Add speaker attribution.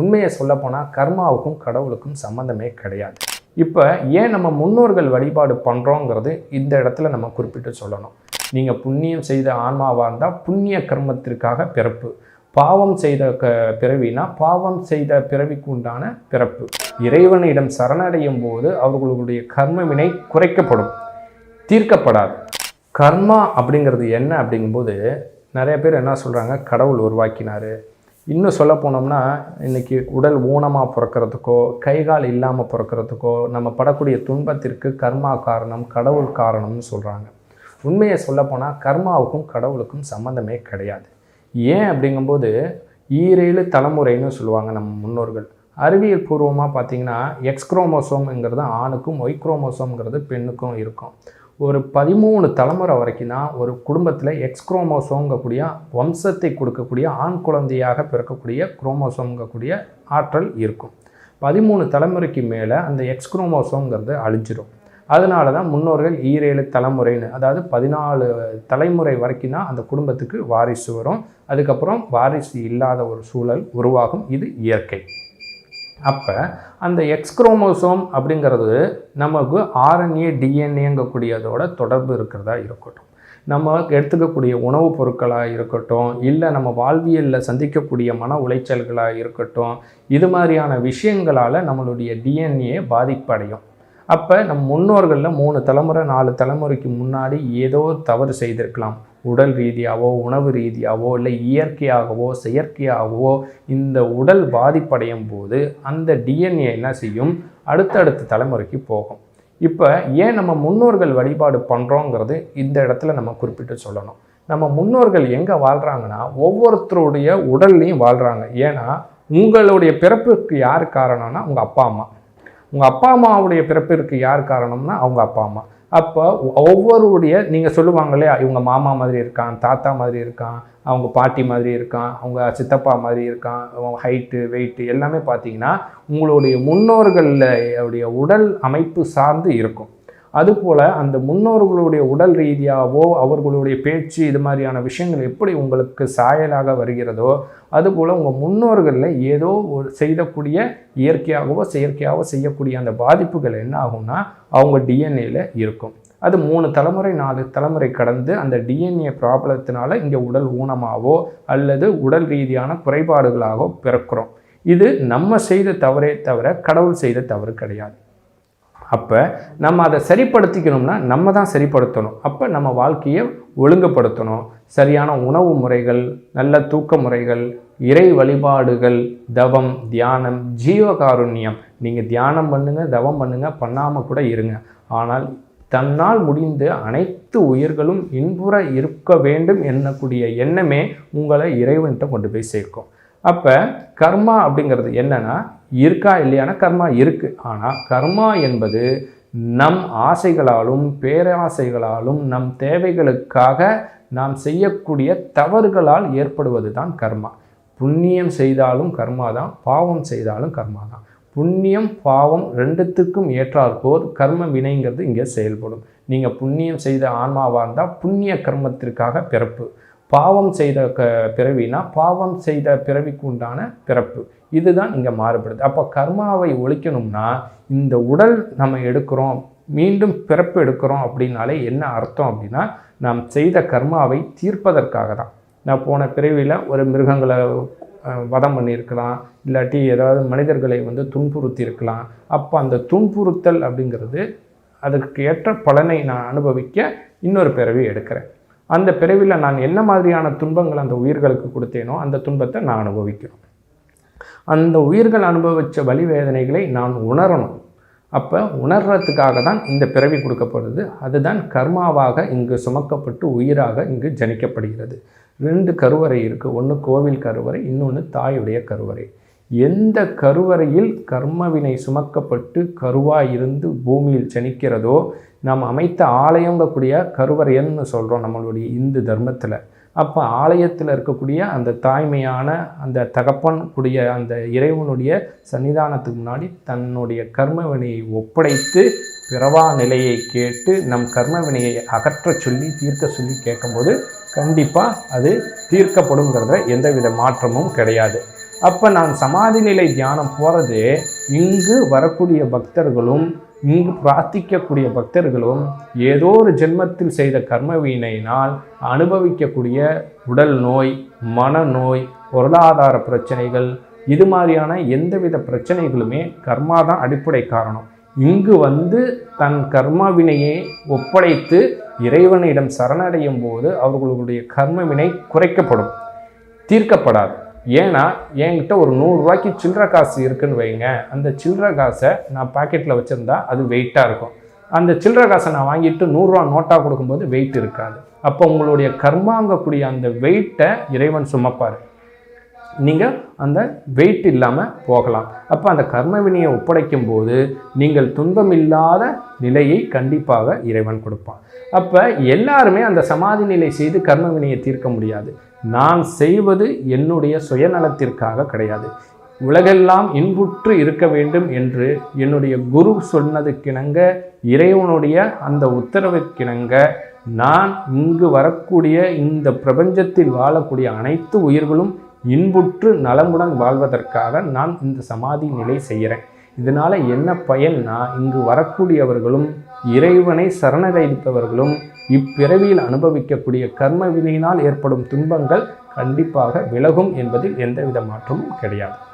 Speaker 1: உண்மையை சொல்லப்போனால் கர்மாவுக்கும் கடவுளுக்கும் சம்மந்தமே கிடையாது. இப்போ ஏன் நம்ம முன்னோர்கள் வழிபாடு பண்ணுறோங்கிறது இந்த இடத்துல நம்ம குறிப்பிட்டு சொல்லணும். நீங்கள் புண்ணியம் செய்த ஆன்மாவாக இருந்தால் புண்ணிய கர்மத்திற்காக பிறப்பு. பாவம் செய்த க பிறவினா பாவம் செய்த பிறவிக்கு உண்டான பிறப்பு. இறைவனிடம் சரணடையும் போது அவர்களுடைய கர்மவினை குறைக்கப்படும். தீர்க்கப்படாது. கர்மா அப்படிங்கிறது என்ன அப்படிங்கும்போது நிறைய பேர் என்ன சொல்கிறாங்க கடவுள் உருவாக்கினார். இன்னும் சொல்ல போனோம்னா இன்றைக்கி உடல் ஊனமாக பிறக்கிறதுக்கோ கை கால் இல்லாமல் பிறக்கிறதுக்கோ நம்ம படக்கூடிய துன்பத்திற்கு கர்மா காரணம் கடவுள் காரணம்னு சொல்கிறாங்க உண்மையை சொல்லப்போனால் கர்மாவுக்கும் கடவுளுக்கும் சம்மந்தமே கிடையாது. ஏன் அப்படிங்கும்போது ஈரேழு தலைமுறைன்னு சொல்லுவாங்க நம்ம முன்னோர்கள். அறிவியல் பூர்வமாக பார்த்தீங்கன்னா எக்ஸ் குரோமோசோம்ங்கிறது ஆணுக்கும் ஒய் குரோமோசோம்ங்கிறது பெண்ணுக்கும் இருக்கும். ஒரு பதிமூணு தலைமுறை வரைக்கும் தான் ஒரு குடும்பத்தில் எக்ஸ் குரோமோசோங்கக்கூடிய வம்சத்தை கொடுக்கக்கூடிய ஆண் குழந்தையாக பிறக்கக்கூடிய குரோமோசோங்கக்கூடிய ஆற்றல் இருக்கும். பதிமூணு தலைமுறைக்கு மேலே அந்த எக்ஸ் குரோமோசோங்கிறது அழிஞ்சிடும் அதனால தான் முன்னோர்கள் ஈரேழு தலைமுறைன்னு அதாவது பதினாலு தலைமுறை வரைக்கும் தான் அந்த குடும்பத்துக்கு வாரிசு வரும். அதுக்கப்புறம் வாரிசு இல்லாத ஒரு சூழல் உருவாகும். இது இயற்கை. அப்போ அந்த எக்ஸ்க்ரோமோசோம் அப்படிங்கிறது நமக்கு ஆர்என்ஏ டிஎன்ஏங்கக்கூடியதோட தொடர்பு இருக்கிறதா இருக்கட்டும். நம்ம எடுத்துக்கக்கூடிய உணவுப் பொருட்களாக இருக்கட்டும் இல்லை நம்ம வாழ்வியலில் சந்திக்கக்கூடிய மன உளைச்சல்களாக இருக்கட்டும் இது மாதிரியான விஷயங்களால் நம்மளுடைய டிஎன்ஏ பாதிப்படையும். அப்போ நம் முன்னோர்களில் மூணு தலைமுறை நாலு தலைமுறைக்கு முன்னாடி ஏதோ தவறு செய்திருக்கலாம். உடல் ரீதியாகவோ உணவு ரீதியாகவோ இல்லை இயற்கையாகவோ செயற்கையாகவோ இந்த உடல் பாதிப்படையும் போது அந்த டிஎன்ஏ என்ன செய்யும்? அடுத்தடுத்த தலைமுறைக்கு போகும். இப்போ ஏன் நம்ம முன்னோர்கள் வழிபாடு பண்ணுறோங்கிறது இந்த இடத்துல நம்ம குறிப்பிட்டு சொல்லணும். நம்ம முன்னோர்கள் எங்கே வாழ்கிறாங்கன்னா ஒவ்வொருத்தருடைய உடல்லையும் வாழ்கிறாங்க ஏன்னா உங்களுடைய பிறப்புக்கு யார் காரணம்னா உங்கள் அப்பா அம்மா. உங்கள் அப்பா அம்மாவுடைய பிறப்பிற்கு யார் காரணம்னா அவங்க அப்பா அம்மா. அப்போ ஒவ்வொருடைய நீங்கள் சொல்லுவாங்க இல்லையா இவங்க மாமா மாதிரி இருக்கான் தாத்தா மாதிரி இருக்கான் அவங்க பாட்டி மாதிரி இருக்கான் அவங்க சித்தப்பா மாதிரி இருக்கான் அவங்க ஹைட்டு வெயிட்டு எல்லாமே பார்த்தீங்கன்னா உங்களுடைய முன்னோர்களுடைய உடல் அமைப்பு சார்ந்து இருக்கும். அதுபோல் அந்த முன்னோர்களுடைய உடல் ரீதியாகவோ அவர்களுடைய பேச்சு இது மாதிரியான விஷயங்கள் எப்படி உங்களுக்கு சாயலாக வருகிறதோ அதுபோல் உங்கள் முன்னோர்களில் ஏதோ ஒரு செய்தக்கூடிய இயற்கையாகவோ செயற்கையாகவோ செய்யக்கூடிய அந்த பாதிப்புகள் என்ன ஆகும்னா அவங்க டிஎன்ஏல இருக்கும். அது மூணு தலைமுறை நாலு தலைமுறை கடந்து அந்த டிஎன்ஏ ப்ராப்ளத்தினால இங்கே உடல் ஊனமாகவோ அல்லது உடல் ரீதியான குறைபாடுகளாகவோ பிறக்கிறோம். இது நம்ம செய்த தவறே தவிர கடவுள் செய்த தவறு கிடையாது. அப்போ நம்ம அதை சரிப்படுத்திக்கணும்னா நம்ம தான் சரிப்படுத்தணும். அப்போ நம்ம வாழ்க்கையை ஒழுங்குபடுத்தணும். சரியான உணவு முறைகள் நல்ல தூக்க முறைகள் இறை வழிபாடுகள் தவம் தியானம் ஜீவகாருண்யம். நீங்கள் தியானம் பண்ணுங்கள் தவம் பண்ணுங்கள் பண்ணாமல் கூட இருங்க. ஆனால் தன்னால் முடிந்த அனைத்து உயிர்களும் இன்புற இருக்க வேண்டும் என்னக்கூடிய எண்ணமே உங்களை இறைவன்கிட்ட கொண்டு போய் சேர்க்கும். அப்போ கர்மா அப்படிங்கிறது என்னன்னா இருக்கா இல்லையானா கர்மா இருக்குது ஆனால் கர்மா என்பது நம் ஆசைகளாலும் பேராசைகளாலும் நம் தேவைகளுக்காக நாம் செய்யக்கூடிய தவறுகளால் ஏற்படுவது தான் கர்மா. புண்ணியம் செய்தாலும் கர்மா தான் பாவம் செய்தாலும் கர்மா தான். புண்ணியம் பாவம் ரெண்டுத்துக்கும் ஏற்றாற்போர் கர்ம வினைங்கிறது இங்கே செயல்படும். நீங்கள் புண்ணியம் செய்த ஆன்மாவாக இருந்தால் புண்ணிய கர்மத்திற்காக பிறப்பு. பாவம் செய்த க பிறவினா பாவம் செய்த பிறவிக்கு உண்டான பிறப்பு. இதுதான் இங்கே மாறுபடுது. அப்போ கர்மாவை ஒழிக்கணும்னா இந்த உடல் நம்ம எடுக்கிறோம் மீண்டும் பிறப்பு எடுக்கிறோம் அப்படின்னாலே என்ன அர்த்தம் அப்படின்னா நாம் செய்த கர்மாவை தீர்ப்பதற்காக தான். நான் போன பிறவியில் ஒரு மிருகங்களை வதம் பண்ணியிருக்கலாம் இல்லாட்டி ஏதாவது மனிதர்களை வந்து துன்புறுத்தி இருக்கலாம் அப்போ அந்த துன்புறுத்தல் அப்படிங்கிறது அதற்கு ஏற்ற பலனை நான் அனுபவிக்க இன்னொரு பிறவி எடுக்கிறேன். அந்த பிறவியில் நான் என்ன மாதிரியான துன்பங்கள் அந்த உயிர்களுக்கு கொடுத்தேனோ அந்த துன்பத்தை நான் அனுபவிக்கிறோம். அந்த உயிர்கள் அனுபவித்த வழி வேதனைகளை நான் உணரணும். அப்போ உணர்றதுக்காக தான் இந்த பிறவி கொடுக்கப்படுது. அதுதான் கர்மாவாக இங்கு சுமக்கப்பட்டு உயிராக இங்கு ஜனிக்கப்படுகிறது. ரெண்டு கருவறை இருக்குது ஒன்று கோவில் கருவறை இன்னொன்று தாயுடைய கருவறை. எந்த கருவறையில் கர்மவினை சுமக்கப்பட்டு கருவாய் இருந்து பூமியில் ஜனிக்கிறதோ நாம் அமைத்த ஆலயங்கக்கூடிய கருவறையன்னு சொல்கிறோம் நம்மளுடைய இந்து தர்மத்தில். அப்போ ஆலயத்தில் இருக்கக்கூடிய அந்த தாய்மையான அந்த தகப்பன் கூடிய அந்த இறைவனுடைய சன்னிதானத்துக்கு முன்னாடி தன்னுடைய கர்மவினையை ஒப்படைத்து பிறவா நிலையை கேட்டு நம் கர்மவினையை அகற்ற சொல்லி தீர்க்க சொல்லி கேட்கும்போது கண்டிப்பாக அது தீர்க்கப்படுங்கிறத எந்தவித மாற்றமும் கிடையாது. அப்போ நான் சமாதி நிலை தியானம் போகிறது இங்கு வரக்கூடிய பக்தர்களும் இங்கு பிரார்த்திக்கக்கூடிய பக்தர்களும் ஏதோ ஒரு ஜென்மத்தில் செய்த கர்மவீனையினால் அனுபவிக்கக்கூடிய உடல் நோய் மனநோய் பொருளாதார பிரச்சனைகள் இது மாதிரியான எந்தவித பிரச்சனைகளுமே கர்மா தான் அடிப்படை காரணம். இங்கு வந்து தன் கர்ம வினையை ஒப்படைத்து இறைவனிடம் சரணடையும் போது அவர்களுடைய கர்மவினை குறைக்கப்படும் தீர்க்கப்படாது. ஏன்னா என்கிட்ட ஒரு நூறுரூவாய்க்கு சில்லற காசு இருக்குன்னு வைங்க. அந்த சில்லற காசை நான் பாக்கெட்டில் வச்சுருந்தா அது வெயிட்டாக இருக்கும். அந்த சில்லற காசை நான் வாங்கிட்டு நூறுரூவா நோட்டாக கொடுக்கும்போது வெயிட் இருக்காது. அப்போ உங்களுடைய கர்மாங்கக்கூடிய அந்த வெயிட்டை இறைவன் சுமப்பார். நீங்கள் அந்த வெயிட் இல்லாமல் போகலாம். அப்போ அந்த கர்ம வினையை ஒப்படைக்கும் போது நீங்கள் துன்பமில்லாத நிலையை கண்டிப்பாக இறைவன் கொடுப்பான். அப்போ எல்லாருமே அந்த சமாதி நிலை செய்து கர்ம வினையை தீர்க்க முடியாது. நான் செய்வது என்னுடைய சுயநலத்திற்காக கிடையாது. உலகெல்லாம் இன்புற்று இருக்க வேண்டும் என்று என்னுடைய குரு சொன்னதுக்கிணங்க இறைவனுடைய அந்த உத்தரவுக்கிணங்க நான் இங்கு வரக்கூடிய இந்த பிரபஞ்சத்தில் வாழக்கூடிய அனைத்து உயிர்களும் இன்புற்று நலமுடன் வாழ்வதற்காக நான் இந்த சமாதி நிலை செய்கிறேன். இதனால் என்ன பயன்னா இங்கு வரக்கூடியவர்களும் இறைவனை சரணடைத்தவர்களும் இப்பிறவியில் அனுபவிக்கக்கூடிய கர்ம வினையினால் ஏற்படும் துன்பங்கள் கண்டிப்பாக விலகும் என்பதில் எந்தவித மாற்றமும் கிடையாது.